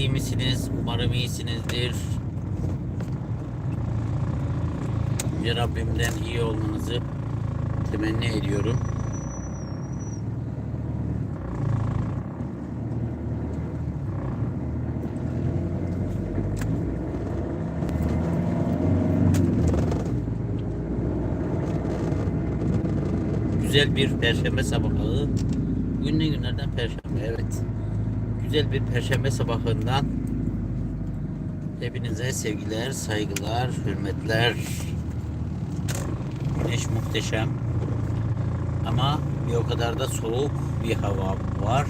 iyi misiniz? Umarım iyisinizdir. Yüce Rabbimden iyi olmanızı temenni ediyorum. Güzel bir perşembe sabahı. Ne günlerden perşembe evet. Güzel bir perşembe sabahından hepinize sevgiler, saygılar, hürmetler. Güneş muhteşem. Ama bir o kadar da soğuk bir hava var.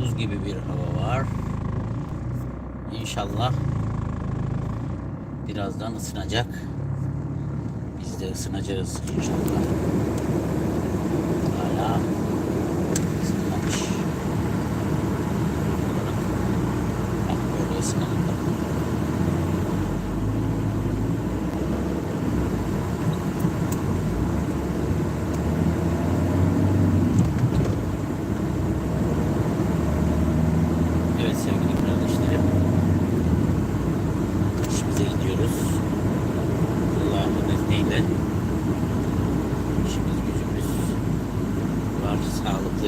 Buz gibi bir hava var. İnşallah birazdan ısınacak. Biz de ısınacağız inşallah. Um,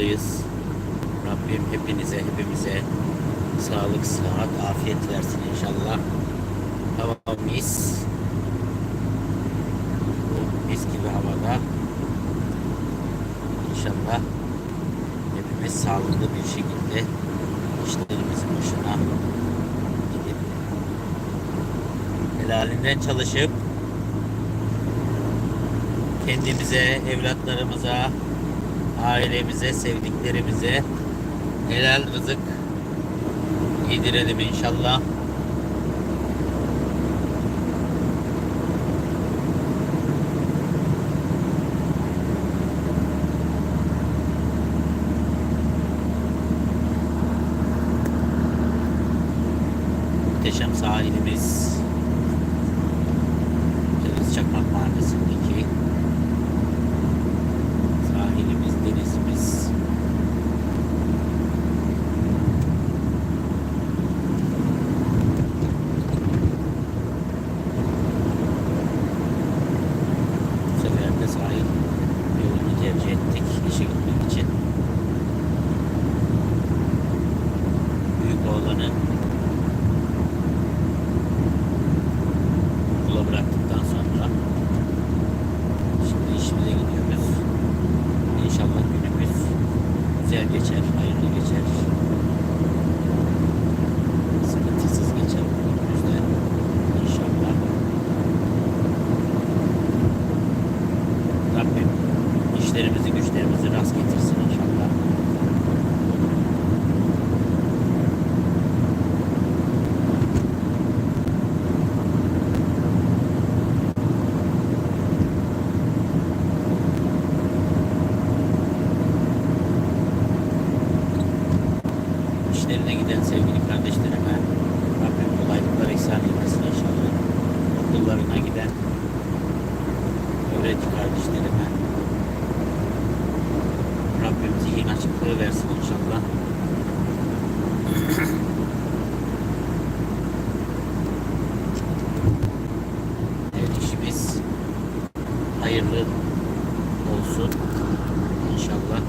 Sağlıklıyız. Rabbim hepinize, hepimize sağlık, sıhhat, afiyet versin inşallah. Hava mis. Bu mis gibi havada İnşallah hepimiz sağlıklı bir şekilde işlerimizin başına gidip helalinden çalışıp kendimize, evlatlarımıza, ailemize, sevdiklerimize helal rızık yedirelim inşallah. Muhteşem sahilimiz Deniz Çakmak Mahallesi'ndeki güzel geçer, hayırlı geçer. Sıkıntısız geçer günümüz de inşallah. Rabbim işlerimizi güçlerimizi rast getirsin inşallah. İşlerine giden sevgili kardeşlerime Rabbim kolaylıklar ihsan etmesin inşallah. Okullarına giden öğrenci kardeşlerime Rabbim zihin açıklığı versin inşallah. Evet hayırlı olsun inşallah.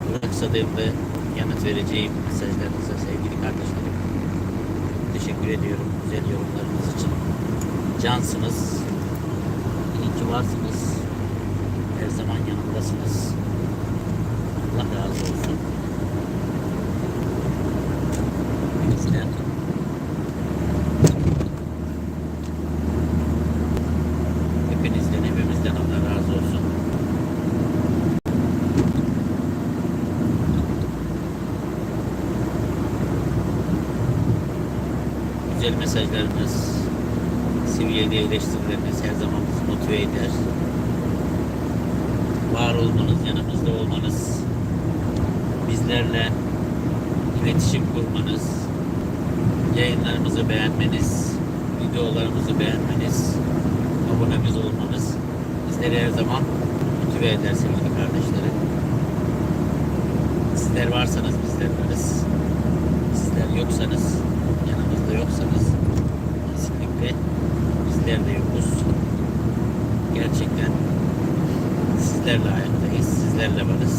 Bu kısadığımda yanıt vereceğim kardeşlerim. Teşekkür ediyorum güzel yorumlarınız için. Cansınız. İyi ki varsınız. Her zaman yanımdasınız. Allah razı olsun. Hepinizden. Hepinizden, hepimizden Allah razı olsun. Güzel mesajlarınız, seviyeli eleştirileriniz her zaman motive eder. Var olmanız, yanımızda olmanız, bizlerle iletişim kurmanız, yayınlarımızı beğenmeniz, videolarımızı beğenmeniz, abonemiz olmanız bizleri her zaman motive eder sevgili kardeşlerim. Sizler varsanız bizler varız. Sizler yoksanız, yoksanız kesinlikle bizler de yokuz. Gerçekten sizlerle ayaktayız, sizlerle varız.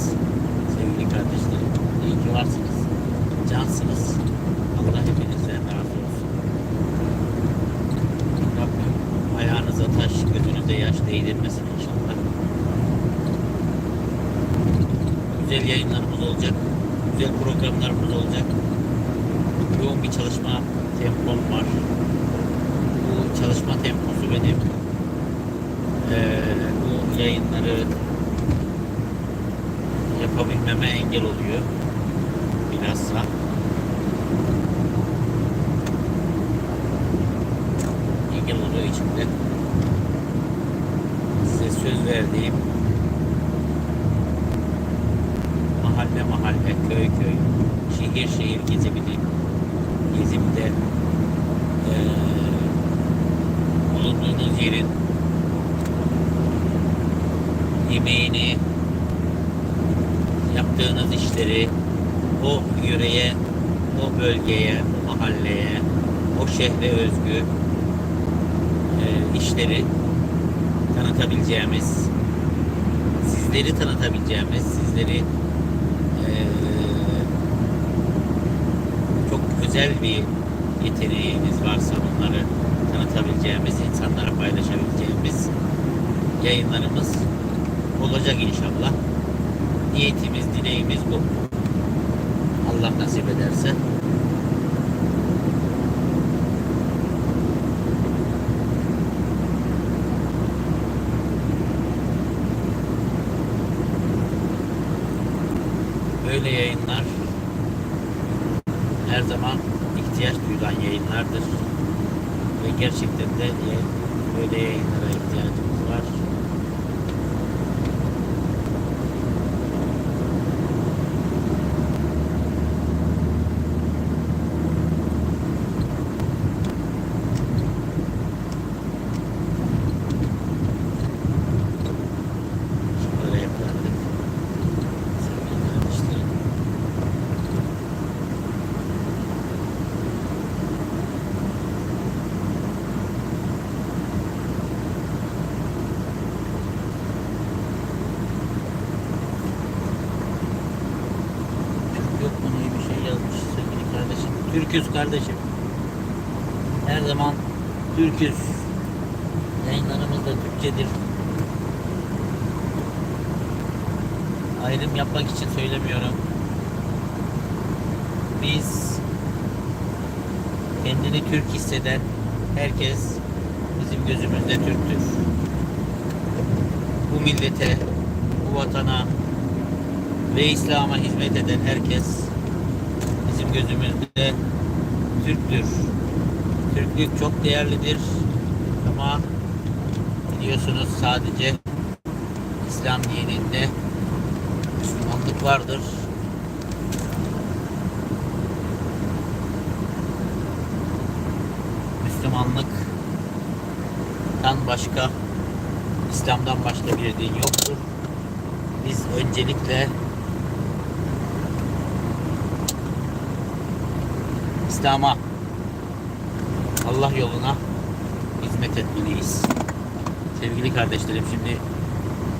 Sevgili kardeşlerim, iyi ki varsınız. Cansınız. Allah hepinizden razı olsun. Rabbim ayağınıza taş, gözünüze yaş değdirmesin inşallah. Güzel yayınlarımız olacak. Güzel programlarımız olacak. Yoğun bir çalışma tempom var. Bu çalışma temposu benim eee, bu yayınları yapabilmeme engel oluyor. Bilhassa. Engel olduğu için de size söz verdiğim mahalle mahalle, köy köy, şehir şehir gezebileyim. Gezimde eee bulunduğunuz yerin yemeğini, yaptığınız işleri o yöreye, o bölgeye, o mahalleye, o şehre özgü e, işleri tanıtabileceğimiz, sizleri tanıtabileceğimiz, sizleri e, çok özel bir yeteneğiniz varsa bunları tanıtabileceğimiz, insanlara paylaşabileceğimiz yayınlarımız olacak inşallah. Niyetimiz, dileğimiz bu. Allah nasip ederse. Böyle yayınlar her zaman ihtiyaç duyulan yayınlardır. Ve gerçekten de böyle yayınlara ihtiyacımız var. Şöyle yapalım. Sevgili kardeşlerim. Türk yok mu diye bir şey yazmış sevgili kardeşim. Türküz kardeşim. Her zaman Türküz. Yayınlarımız da Türkçedir. Ayrım yapmak için söylemiyorum. Biz kendini Türk hisseden herkes bizim gözümüzde Türktür. Bu millete, bu vatana ve İslam'a hizmet eden herkes gözümüzde Türktür. Türklük çok değerlidir ama biliyorsunuz sadece İslam dininde Müslümanlık vardır. Müslümanlıktan başka, İslam'dan başka bir din yoktur. Biz öncelikle İslam'a, Allah yoluna hizmet etmeliyiz. Sevgili kardeşlerim şimdi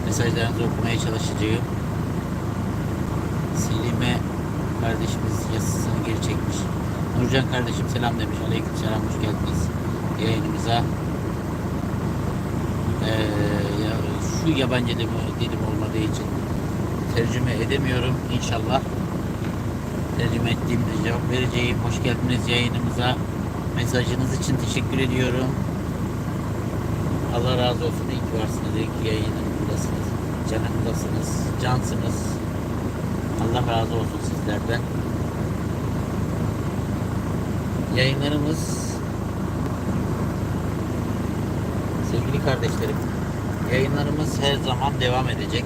mesajlarınızı okumaya çalışacağım. Selime kardeşimiz yazısını geri çekmiş. Nurcan kardeşim selam demiş. Aleyküm selam hoş geldiniz yayınımıza. Ee, ya, şu yabancı dilim, olmadığı için tercüme edemiyorum. İnşallah tercüme ettiğimde cevap vereceğim. Hoş geldiniz yayınımıza. Mesajınız için teşekkür ediyorum. Allah razı olsun. İyi ki varsınız. İyi ki yayınımdasınız. Canımdasınız. Cansınız. Allah razı olsun sizlerden. Yayınlarımız sevgili kardeşlerim yayınlarımız her zaman devam edecek.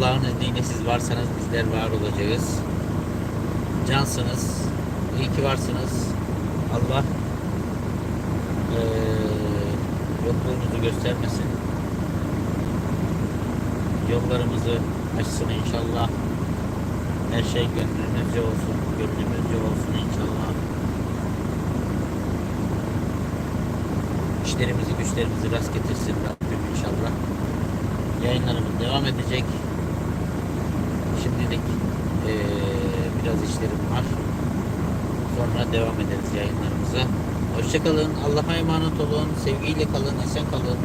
Allah'ın izniyle siz varsanız bizler var olacağız. Cansınız. İyi ki varsınız. Allah eee, yokluğunuzu göstermesin. Yollarımızı açsın inşallah. Her şey gönlümüzce olsun. Gönlümüzce olsun inşallah. İşlerimizi güçlerimizi rast getirsin Rabbim inşallah. Yayınlarımız devam edecek. Şimdilik eee, biraz işlerim var. Sonra devam ederiz yayınlarımıza. Hoşçakalın. Allah'a emanet olun. Sevgiyle kalın. Esen kalın.